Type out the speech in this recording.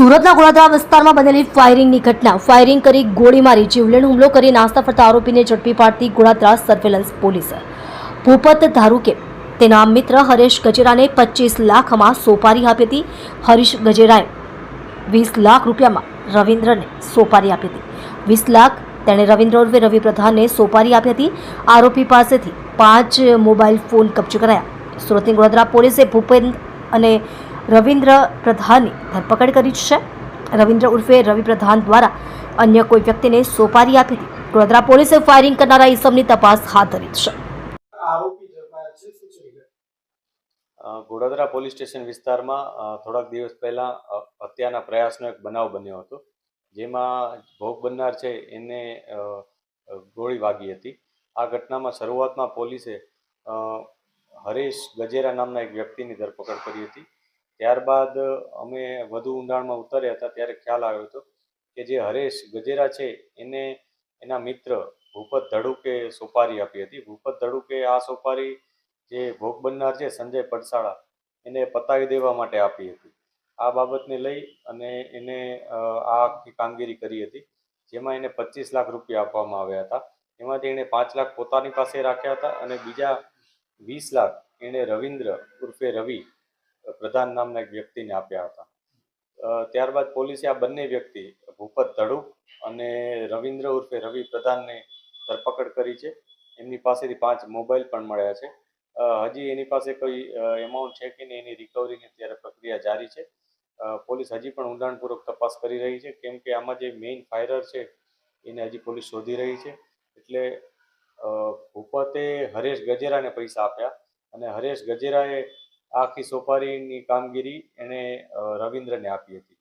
સુરતના ગોળાદરા વિસ્તારમાં બનેલી ફાયરિંગની ઘટના. ફાયરિંગ કરી ગોળી મારી, જીવલેણ હુમલો કરી નાસ્તા ફરતા આરોપીને ઝડપી પાડતી ગોળાદરા સર્વેલન્સ પોલીસે. ભૂપત ધારુકે તેના મિત્ર હરેશ ગજેરાને પચીસ લાખમાં સોપારી આપી હતી. હરીશ ગજેરાએ વીસ લાખ રૂપિયામાં રવિન્દ્રને સોપારી આપી હતી. વીસ લાખ તેણે રવિન્દ્ર ઉર્વે રવિ પ્રધાનને સોપારી આપી હતી. આરોપી પાસેથી પાંચ મોબાઈલ ફોન કબજે કરાયા. સુરતની ગોળાદરા પોલીસે ભૂપેન્દ્ર અને રવિન્દ્ર પ્રધાનની ધરપકડ કરી છે. રવિન્દ્ર ઉર્ફે રવિ પ્રધાન દ્વારા અન્ય કોઈ વ્યક્તિને સોપારી આપી હતી ગોળાદરા પોલીસે ફાયરિંગ કરનારા ઈસમની તપાસ હાથ ધરી છે. ગોડાદરા પોલીસ સ્ટેશન વિસ્તારમાં થોડાક દિવસ પહેલાં હત્યાના પ્રયાસનો એક બનાવ બન્યો હતો. જેમાં ભોગ બનનાર છે એને ગોળી વાગી હતી. આ ઘટનામાં શરૂઆતમાં પોલીસે હરેશ ગજેરા નામના એક વ્યક્તિની ધરપકડ કરી હતી. ત્યારબાદ અમે વધુ ઊંડાણમાં ઉતર્યા હતા ત્યારે ખ્યાલ આવ્યો હતો કે જે હરેશ ગજેરા છે, એને એના મિત્ર ભૂપત ધડુકે સોપારી આપી હતી. ભૂપત ધડુકે આ સોપારી જે ભોગ બનનાર છે, સંજય પડસાળા, એને પતાવી દેવા માટે આપી હતી. આ બાબતને લઈ અને એને આ આખી કામગીરી કરી હતી, જેમાં એને પચીસ લાખ રૂપિયા આપવામાં આવ્યા હતા. એમાંથી એણે પાંચ લાખ પોતાની પાસે રાખ્યા હતા અને બીજા વીસ લાખ એણે રવિન્દ્ર ઉર્ફે રવિ પ્રધાન નામના એક વ્યક્તિને આપ્યા હતા. ત્યારબાદ પોલીસે આ બંને વ્યક્તિ, ભૂપત ધડુક અને રવિન્દ્ર ઉર્ફે રવિ પ્રધાનને ધરપકડ કરી છે. એમની પાસેથી પાંચ મોબાઈલ પણ મળ્યા છે. હજી એની પાસે કોઈ એમાઉન્ટ છે કે નહીં એની રિકવરીની અત્યારે પ્રક્રિયા જારી છે. પોલીસ હજી પણ ઊંડાણપૂર્વક તપાસ કરી રહી છે. કેમ કે આમાં જે મેઇન ફાયરર છે, એને હજી પોલીસ શોધી રહી છે. એટલે ભૂપતે હરેશ ગજેરાને પૈસા આપ્યા અને હરેશ ગજેરાએ આખી સોપારીની કામગીરી એણે રવિન્દ્રને આપી હતી.